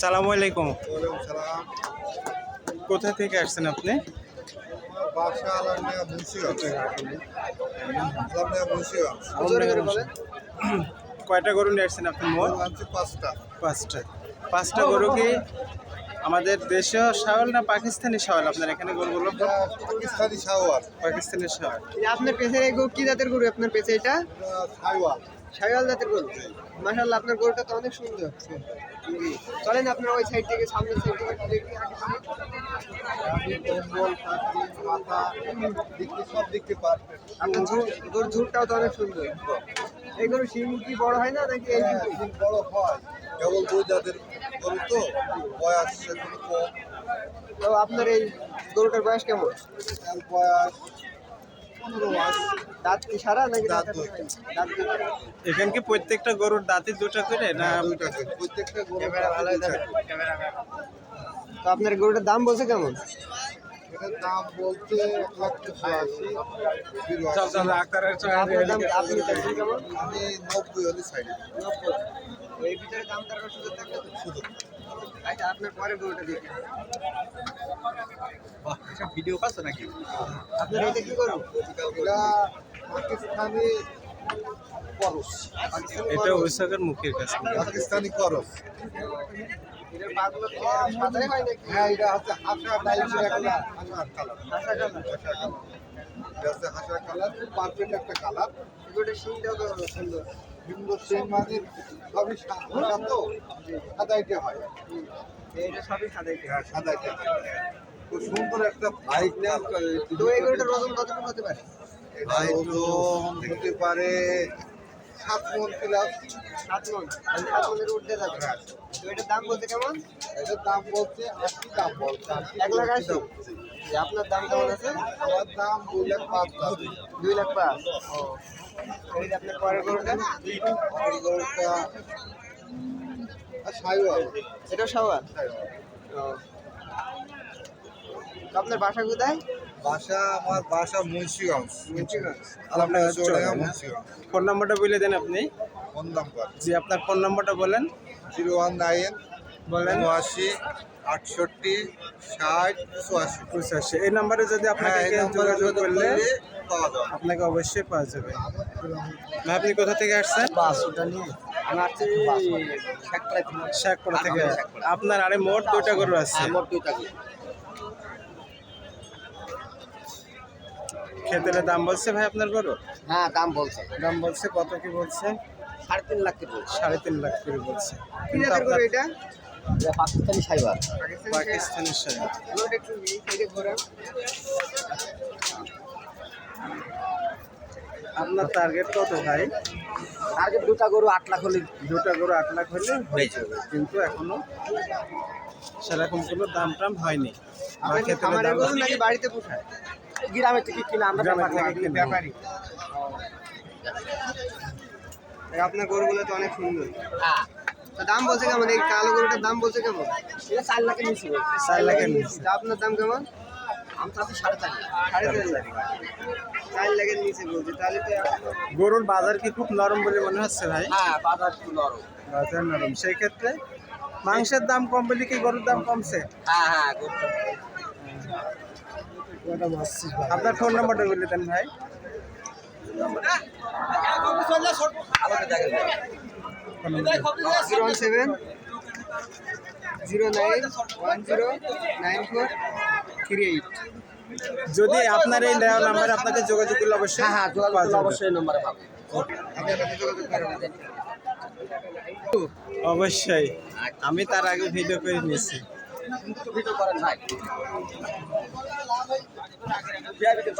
সালামু আলাইকুম। কোথা থেকে আসছেন আপনি? কয়টা গরু নিয়ে আসছেন আপনি মোট? মোট পাঁচটা। পাঁচটা। পাঁচটা গরু কি আমাদের দেশীয় শাওয়াল না পাকিস্তানি শাওয়াল? আপনার এখানে গরুগুলো? পাকিস্তানি শাওয়াল। পাকিস্তানি শাওয়াল। আপনার পেছনের এই গরু কি জাতের গরু আপনার পেছে এটা? এটা শাওয়াল। জাতের গরু? মাশাআল্লাহ আপনার গরুটা তো অনেক সুন্দর। চলেন আপনার ওই সাইড থেকে সামনের সাইড থেকে দেখি। সব দেখতে পারবেন আপনার গরুর তো অনেক সুন্দর। এই গরু শিং কি বড় হয় না নাকি এই হ্যাঁ, বড় হয়। কেবল দুই জাতের গরু তো বয়স কম। তো আপনার এই গরুটার বয়স কেমন? বয়স পনেরো মাস। দাঁত কি সারা নাকি দাঁত দাঁত দুইটা। এখানে কি প্রত্যেকটা গরুর দাঁতে দুটো করে না করে। প্রত্যেকটা। তো আপনার গরুটার দাম বলছে কেমন? দাম বলতে এক লাখ আমি নব্বই হলে সাইডে নব্বই। এই ভিতরে দাম দর সুযোগ থাকলে তো শুধু আচ্ছা আপনার পরে গরুটা দেখি। ভিডিও পাচ্ছ নাকি? আপনার এটা কি এটা পাকিস্তানি করস। এটা ওইসবের মুখের কাছে। পাকিস্তানি করস। হয় হ্যাঁ এটা হচ্ছে হাসা কালার। পারফেক্ট একটা কালার। সুন্দর। কিন্তু সেই মাঝের সবই সাদা তো সাদাইতে হয়। এটা সবই সাদাই হ্যাঁ। সাদাইতে হয়। সুন্দর একটা বাইক তো এই ওজন কতটুকু হতে পারে? ওজন হতে পারে সাত মন প্লাস সাত মন। সাত মনের উঠতে যাবে। তো এটার দাম বলতে কেমন? এটার দাম বলছে আশি দাম বলছে এক লাখ আশি। আপনার দাম কেমন আছে? আমার দাম দুই লাখ পাঁচ দুই লাখ পাঁচ। ও। আপনার পরের গরুটা? এই গরুটা সাইওয়াল। এটাও সাওয়াল ও। আপনার বাসা কোথায়? বাসা আমার বাসা মুন্সিগঞ্জ। মুন্সিগঞ্জ। ফোন নাম্বারটা বলে দেন আপনি। Phone number. জি আপনার ফোন নাম্বারটা বলেন। জিরো ওয়ান নাইন বলেন। উনআশি আটষট্টি ষাট চুয়াশি। পঁচাশি। এই নাম্বারে যদি আপনাকে হ্যাঁ নাম্বারে যোগাযোগ করলে আপনাকে অবশ্যই পাওয়া যাবে। আপনি কোথা থেকে আসছেন? বাস ওটা নিয়ে। আমি আসছি শেখপাড়া থেকে। আপনার আরে মোট দুইটা গরু আছে। মোট দুইটা ক্ষেতের দাম বলছে ভাই আপনার গরু? হ্যাঁ দাম বলছে। দাম বলছে কত কি বলছে? সাড়ে তিন লাখ বলছে? সাড়ে তিন লাখ করে বলছে? এটা? পাকিস্তানি সাইবার। একটু এই আপনার টার্গেট কত ভাই? আগে দুটা গরু আট লাখ হলে দুটা গরু আট লাখ হলে হয়ে যাবে। কিন্তু এখনও সেরকম কোনো দাম টাম হয়নি। বাড়িতে পোষায়? গ্রামে থেকে কিনে আমরা ব্যাপার। আপনার গরুগুলো তো অনেক সুন্দর। হ্যাঁ দাম বলছে কেমন? এই কালো গরুটার দাম বলছে কেমন? এটা চার লাখের নিচে বলছে। চার লাখের নিচে। তা আপনার দাম কেমন? সাড়ে চার সাড়ে চার লাখ। চার লাখের নিচে বলছে। তাহলে গরুর বাজার কি খুব নরম বলে মনে হচ্ছে ভাই? হ্যাঁ বাজার নরম। বাজার নরম। সেই ক্ষেত্রে মাংসের দাম কম বলে কি গরুর দাম কমছে? হ্যাঁ হ্যাঁ আপনার ফোন নাম্বারটা বলে দেন ভাই। Zero one seven zero nine one zero nine four three eight. যদি আপনার এই দেওয়া নাম্বারে আপনাকে যোগাযোগ করলে অবশ্যই হ্যাঁ হ্যাঁ যোগাযোগ করলে অবশ্যই নম্বরে পাবো। আপনার কাছে যোগাযোগ করবেন অবশ্যই। আমি তার আগে ভিডিও করে নিয়েছি। ভিডিও করেন নাই বিয়া ভিডিও